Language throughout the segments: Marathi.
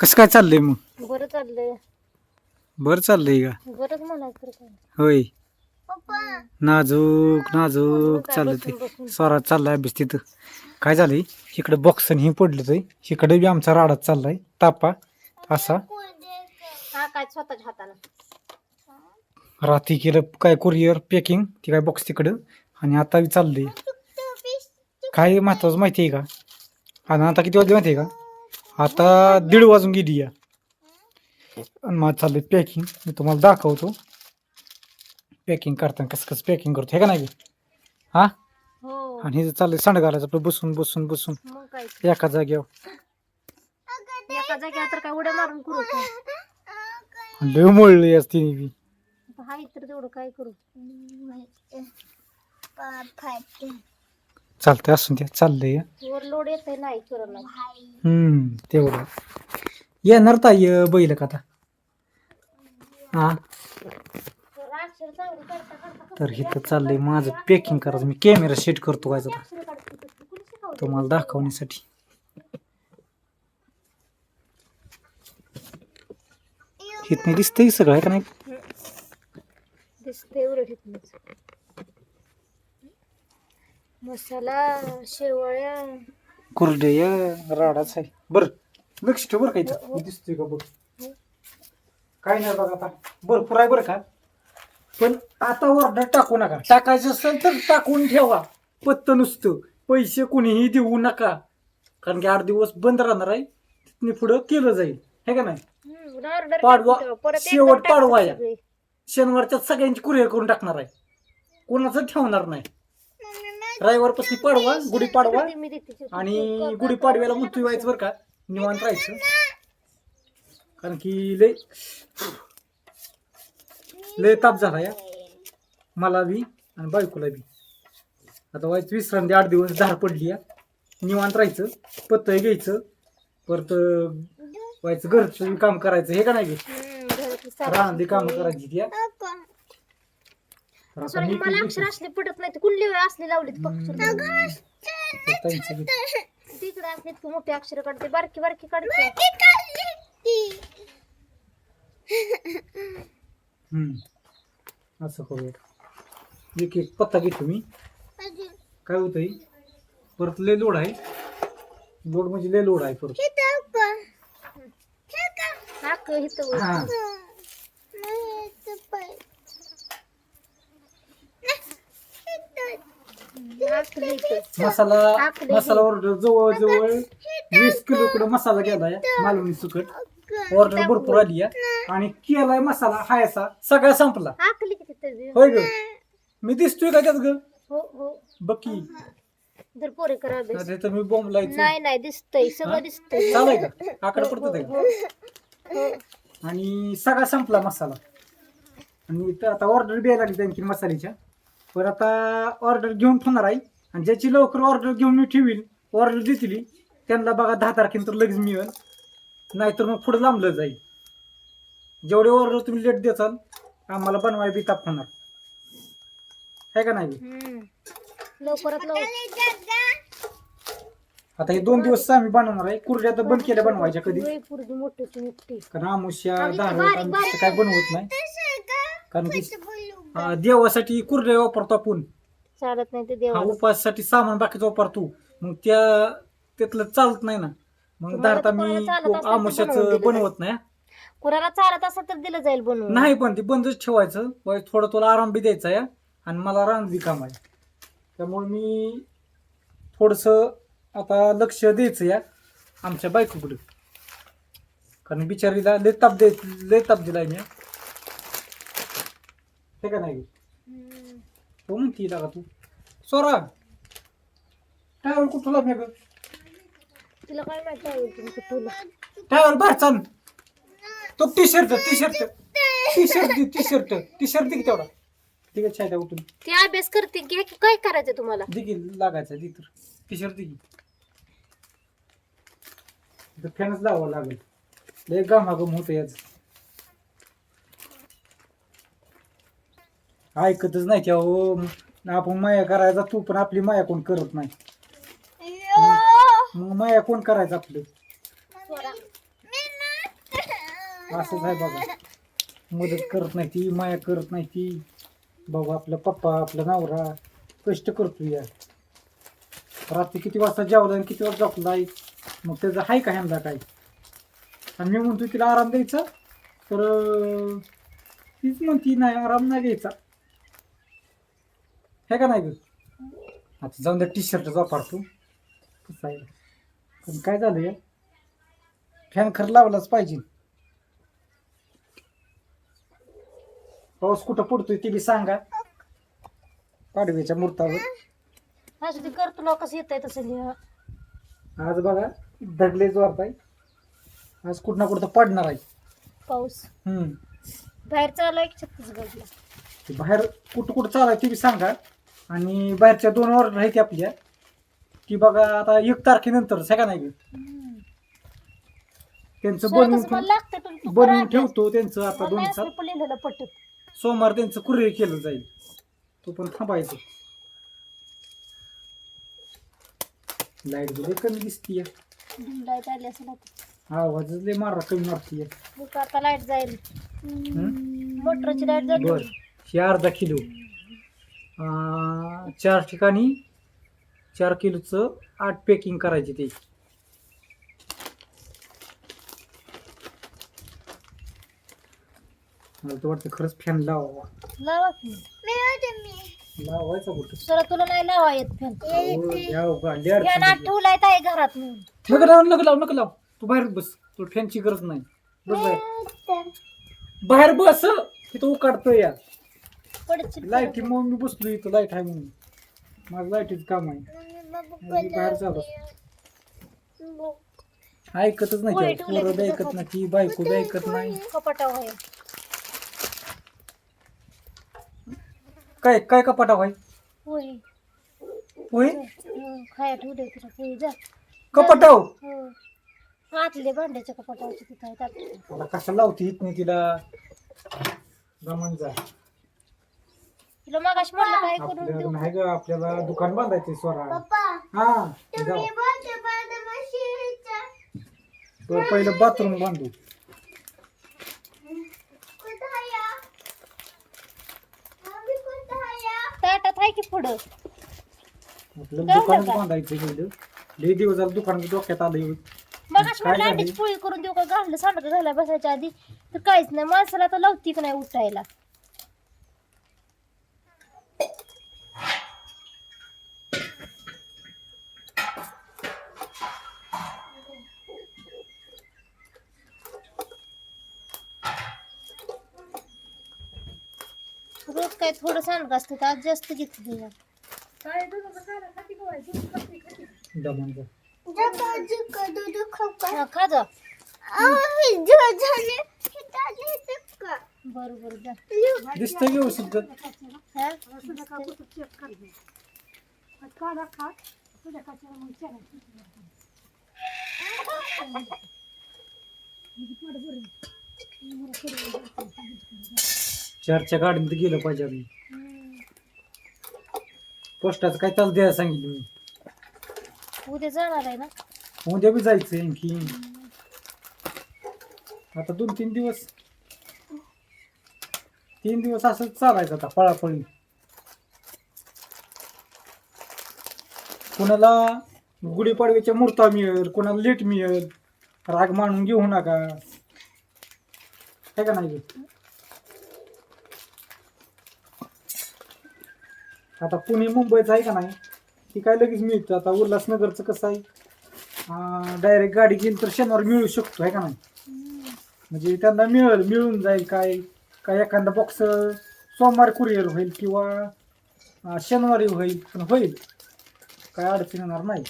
कसं काय चाललंय मग? बरं चाललंय. बरं चाललंय का? बरंच म्हणायचं होय. नाजूक नाजूक चाललं ते. स्वरात चाललाय अभ्यास तिथं. काय झालंय? इकडे बॉक्स ही पडलं ते इकडे बी आमचा राडाच चाललाय. तापा असा. हा काय स्वतःच्या हातानं. रात्री केलं काय कुरिअर पॅकिंग ती काय बॉक्स तिकडं. आणि आता बी चाललंय. काय महत्वाचं माहिती आहे का? आणि आता किती वाजले माहिती आहे का? आता दीड वाजून गेली या. आणि माझं चाललंय पॅकिंग मी तुम्हाला दाखवतो. पॅकिंग करताना कसं कसं पॅकिंग करतो. हे का नाही? हा? हो. आणि हे चाललंय सांड घालायचं आपलं बसून बसून बसून. मग काय? एका जागेवर. एका जागेवर तर काय उड्या मारून करू काय आणि लय मळली आज तिने बी. हाय तर तेवढं काय करू? चालतंय असून त्या चाललंय. ओव्हरलोड येत नाही हम्म तेवढं. येणार ताई बैल का आता? हा. तर अक्षर चांगली करता करता तर इथं चाललंय माझं पॅकिंग करायचं. मी कॅमेरा सेट करतो काय आता अक्षर काढते तर कुणी शिकवलं? तुम्हाला दाखवण्यासाठी. इथं दिसतंय सगळं आहे का नाही? दिसते मसाला शेवळ्या कुरडे राडाच आहे. बरं लक्ष ठेव बरं का इथं. मी दिसतोय का बघ. काय नाही बघा आता. भरपूर आहे बरं का? पण आता ऑर्डर टाकू नका. टाकायचं असेल तर टाकून ठेवा. पत्त नुसतं. पैसे कोणीही देऊ नका. कारण की आठ दिवस बंद राहणार आहे. तिथने पुढं केलं जाईल. हे का नाही? पाडवा, शेवट पाडवा या. शनिवारच्या सगळ्यांची कुरिअर करून टाकणार आहे. कोणाचं ठेवणार नाही. रविवारपासून पाडवा गुढी पाडवा. आणि गुढीपाडव्याला मुतू व्हायचं बरं का? निवांत राहायचं. कारण की लय लय ताप झाला या. मला बी आणि बायकोला बी. आता व्हायचं विश्रांती आठ दिवस धार पडली या. निवांत राहायचं पत्तय घ्यायचं परत व्हायचं घरचं काम करायचं हे का नाही साफ- राहणारी काम करायची या. सॉरी, मी मला अक्षर असले पटत नाही कुल्ली असले लावलीत पक्षर. तिकडे असले तू मोठे अक्षर काढते बारकी बारकी काढते. हम्म. असं करूया. एक एक पत्ता घेतो मी. काय होतंय? परत लय लोड आहे. लोड म्हणजे लय लोड आहे परत. हा हाक इथं. मसाला. मसाला ऑर्डर जवळ जवळ वीस किलो कडे मसाला गेलाय मालवणी सुकट. ऑर्डर भरपूर आली आहे. आणि केलाय मसाला हायसा सगळा संपला. होय ग? मी दिसतोय का त्यात ग? हो हो. जर पोरे अभ्यास. तर मी बॉम्ब लायचं. नाही नाही दिसतंय हा? सगळं दिसतंय. चालाय का? आकडे पडत का? हो. आणि सगळा संपला मसाला. आणि आता ऑर्डर द्यायला लागली आणखी मसाल्याच्या. पण आता ऑर्डर घेऊन ठेवणार आहे. आणि ज्याची लवकर ऑर्डर घेऊन मी ठेवील ऑर्डर देतील त्यांना बघा दहा तारखेनंतर लगेच मिळेल. नाहीतर मग पुढे लांबलं जाईल. जेवढे ऑर्डर तुम्ही लेट देचाल आम्हाला बनवाय बी ताप होणार. आहे का नाही? हम्म. लवकरात लवकर. आता हे दोन दिवस आम्ही बनवणार आहे. कुरड्या तर बंद केल्या बनवायच्या कधी. लई पोरगी मोठी मोठी कारण आमुष्या दहा काय बनवत नाही. कारण की अं, देवासाठी कुरडे वापरतो आपण. चालत नाही ते हा देवाला उपासासाठी सामान बाकीचं वापरतो मग त्या त्यातलं चालत नाही ना. मग तुम्हाला तर मी कोणाला चालत असेल तर आमुष्याचं बनवून दिलं बनवत नाही कुणाला चालत असेल तर दिलं जाईल बनवून. नाही पण ते बंदच ठेवायचं. वय थोडं तुला आराम बी द्यायचा या? आणि मला रान बी काम आहे त्यामुळे मी थोडस आता लक्ष द्यायचं या? आमच्या बायकोकडे. कारण बिचारीला लय ताप द्याय लय ताप दिलाय मी हे का नाही? हम्म. हो म्हणती का तू. सोरा टायर कुठला मी ग तिला काय माहिती आहे तुम्ही कुठून टायर बाहेर चाल. तो T shirt T shirt T shirt T shirt T shirt दे की तेवढा. ठीक आहे छायता उठून. ती अभ्यास करते घ्या की काय करायचं तुम्हाला? दे की लागायचा दे तर. टी शर्ट दे की. इथं फॅनच लावावं लागेल. लय गमागम होतं याच. ऐकतच नाही त्या हो आपण माया करायचा तू पण आपली माया कोण करत नाही. मग माया कोण करायचं आपलं. असंच आहे बघा. मदत करत नाही ती माया करत नाही ती. बघा आपला पप्पा आपला नवरा कष्ट करतो या. रात्री किती वाजता जेवला आणि किती वाजता झोपलाय मग त्याचं आहे का ह्यांना काय? आणि मी म्हणतो तिला आराम द्यायचा? तर अं, तीच म्हणती नाही आराम नाही द्यायचा. हे का नाही ग? आता जाऊन द्या टी शर्ट वापरतो कसं आहे? पण काय झालं या फॅन खरं लावलाच पाहिजे. पाऊस कुठं पडतोय ते बी सांगा. पाडव्याच्या मुहूर्तावर. असं ते कर तुला कसं येत आहे तसं लिहा. आज बघा दडले जोरात आहे. आज कुठं ना कुठं पडणार आहे. पाऊस. हम्म. बाहेर चालू आहे की छत्तीसगडला? ते बाहेर कुठं कुठं चालू आहे ते बी सांगा. आणि बाहेरच्या दोन ऑर्डर आहेत आपल्या. की बघा आता एक तारखेनंतर सगळ्या नाही ग. त्यांचं बनवून बनवून ठेवतो त्यांचं आता दोन नाही दिवसात पटत. सोमवार त्यांचं कुरिअर केलं जाईल. तो पण थांबायचं. लाइट बिल कमी दिसतीये. लाइट आली असं आता आवाजच लय मारा कमी मारतीये. आता लाइट जाईल. मोटरची लाइट जाईल बर. हे अर्धा किलो. चार ठिकाणी चार किलोचं आठ पॅकिंग करायची ते. मला तर वाटतं खरंच फॅन लावावा. लावा की. लावायचा कुठं? सर तुला नाही लावा येत फॅन हो, लय अडचण आहे. घरात म्हणून. नको लाव नको लाव नको लाव. तू बाहेर बस. तुला फॅनची गरज नाही. बस बाहेर. बाहेर बस तिथं उकाडतो या लाइट मग मी बसलो इथं लाइट आहे म्हणून. माझं लाईटीचं काम आहे. मी बाहेर चालू ऐकतच नाही. ठेवलंय पोरं बी ऐकत नाही ती बायको बी ऐकत नाही. कपाटा होय काय काय कपाटा भाई होय होय हं, खाया ठेवले तुला पोळी जा. कपाटाव हो. आतले भांड्याच्या कपाटावरचे तिथं आहेत आतले. मला कशाला लावती नाही तिला? जमन जा. तिला मागाशी म्हणलं काय करून आपल्याला देऊ. नाही ग आपल्याला दुकान बांधायचे स्वरा. हा जाऊ. तर पहिलं बाथरूम बांधू. ताटात आहे की पुढं? आपलं दुकान नका. बांधायचं पहिलं. लय दिवस झालं दुकान डोक्यात आलं मागाशी काय म्हणलं झालं? अंडीची पोळी करून देऊ का? सांडगं बसायच्या आधी. तर काहीच नाही माणसाला तर लावती का नाही उठायला. रोज काय थोडं सांडगं असतं तर आज जास्त घेतली दमन जा हा, खा जा. बरं बरं जा. दिसतंय व्यवस्थित ग. हा? चारच्या गाडीत गेलं पाहिजे आम्ही. पोस्टाचं काय तास द्यायला सांगितलं मी. उद्या जाणार आहे ना? उद्या बी जायचं आणखी. आता दोन तीन दिवस. तीन दिवस असंच चालायचं आता पळापळी. कोणाला गुढीपाडव्याच्या मुहूर्ता मिळेल कोणाला लेट मिळेल राग मानून घेऊ नका. काय का नाही आता पुणे मुंबईचं आहे का नाही ती काय लगेच मिळतं. आता उल्हासनगरचं कसं आहे डायरेक्ट गाडी गेली तर शनिवार मिळू शकतो आहे का नाही? म्हणजे त्यांना मिळेल मिळून जाईल काय काय एखादा बॉक्स सोमवारी कुरिअर होईल किंवा शनिवारी होईल पण होईल. काय अडचण येणार नाही.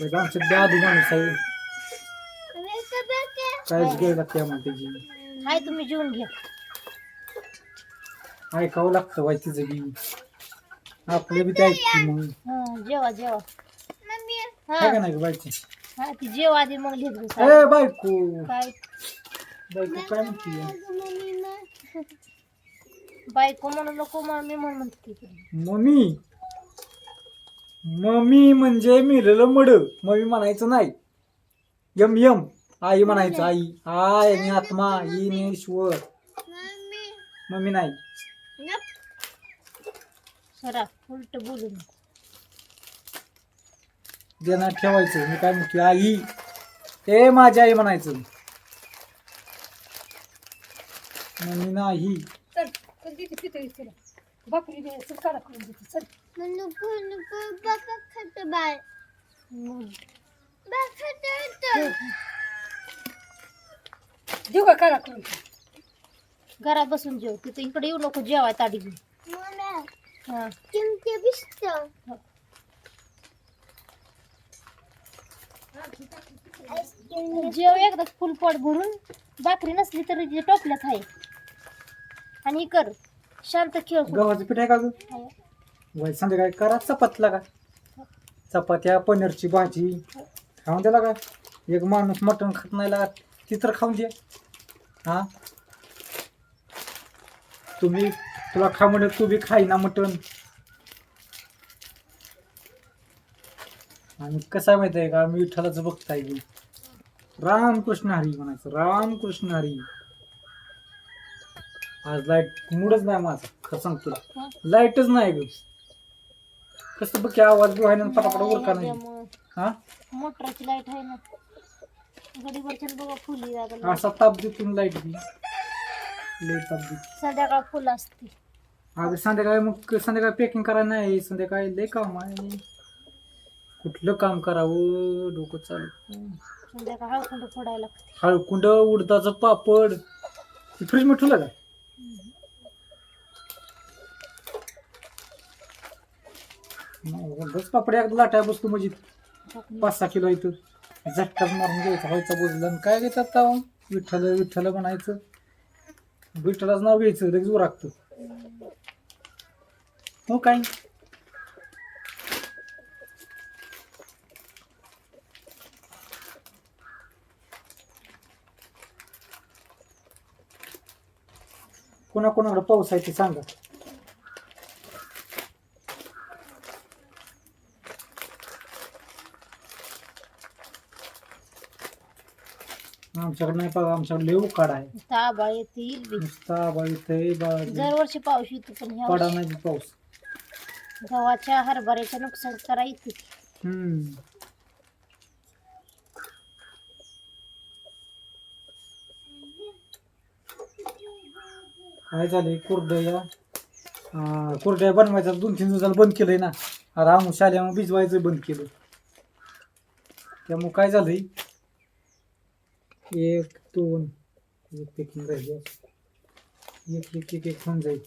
बी आधू माणूस आहे. काहीच घ्यायला आम्हाला त्याची हाय तुम्ही जेवून घ्या. ऐकावं लागतं वाय तिचं बी. आपलं बी ते ऐकते मग. हा जेवा जेवा. का नाही बायको हा ती जेव आधी मग लिहित बसा. ए बायको. काय? बायको काय म्हणते? बायको म्हणू नको मम्मी म्हणून म्हणते. मम्मी? मम्मी म्हणजे मिळलेलं मड. मम्मी म्हणायचं नाही. M M. आई म्हणायचं आई. आय आणि आत्मा ईश्वर. मम्मी नाही. सरा उलट बोलून. देणार ठेवायचं मी काय म्हणतो आई ए माझी आई म्हणायचं. मम्मी नाही. चल चल दे करून देते चल. देऊ का काढा करून. घरात बसून जेव. तिथं इकडे येऊ नको जेवाय ताडी घेऊन हा. जेव एकदा फुल पोट भरून. भाकरी नसली तरी टोपल्यात आहे आणि हे कर. शांत खेळ. गव्हाचं पीठ आहे का ग आहे. वय संध्याकाळी करा चपातला का? चपात्या पनीरची भाजी. खाऊन द्याला का? एक माणूस मटण खात नाही लागत. ती तर खाऊन द्या हा? तुम्ही तुला खा म्हणत तू बी खाई ना मटण. आणि कसं माहिती आहे का? मी विठ्ठलाच बघताय की. रामकृष्ण हरी म्हणायचं रामकृष्ण हरी. आज लाइट मूडच नाही माझा खरं सांगतो. तुला? लाईटच नाही ग. कसं बघ की आवाज बी व्हायना पटापट उरका नाही. हा? मोटरची लाइट आहे ना. गडीवरच्या बघा फुली जागा. असा ताप देतून लाइट बी. लई ताप देते संध्याकाळ फुल असते. अगं संध्याकाळी मग संध्याकाळी पॅकिंग करायला नाही संध्याकाळी लय काम आहे. कुठलं काम करावं? डोकं चालू. संध्याकाळ हळखंड फोडायला लागते. हळकुंड उडदाचं पापड. फ्रीजमध्ये ठेवलं का? बस पापड एकदा लाटाय बसतो म्हणजे. पाच सहा किलो इथं. झटकाच मारून घ्यायचा. व्हायचा बोजला काय घेतात विठ्ठल विठ्ठल म्हणायचं. विठ्ठलाच नाव घ्यायचं लगेच उरागतं. हो काय? कोणाकोणाकडे पाऊस आहे ते सांगा. आमच्याकडे नाही बघा आमच्याकडे लय उकाड आहे. ताबा येतील बी. नुसता बाळीतय बाळ दरवर्षी पाऊस येतो पण ह्या पडा वर्षी नाही पाऊस. गव्हाच्या हरभऱ्याचं नुकसान करा येते हम्म. काय झालंय कुरडया? अं, कुरडया बनवायचं दोन तीन दिवसाला बंद केलंय ना. रामू शाल्यामुळे भिजवायचं बंद केलं. त्यामुळे काय झालंय एक दोन एक पॅकिंग राहिली एक एक एक एक होऊन जाईल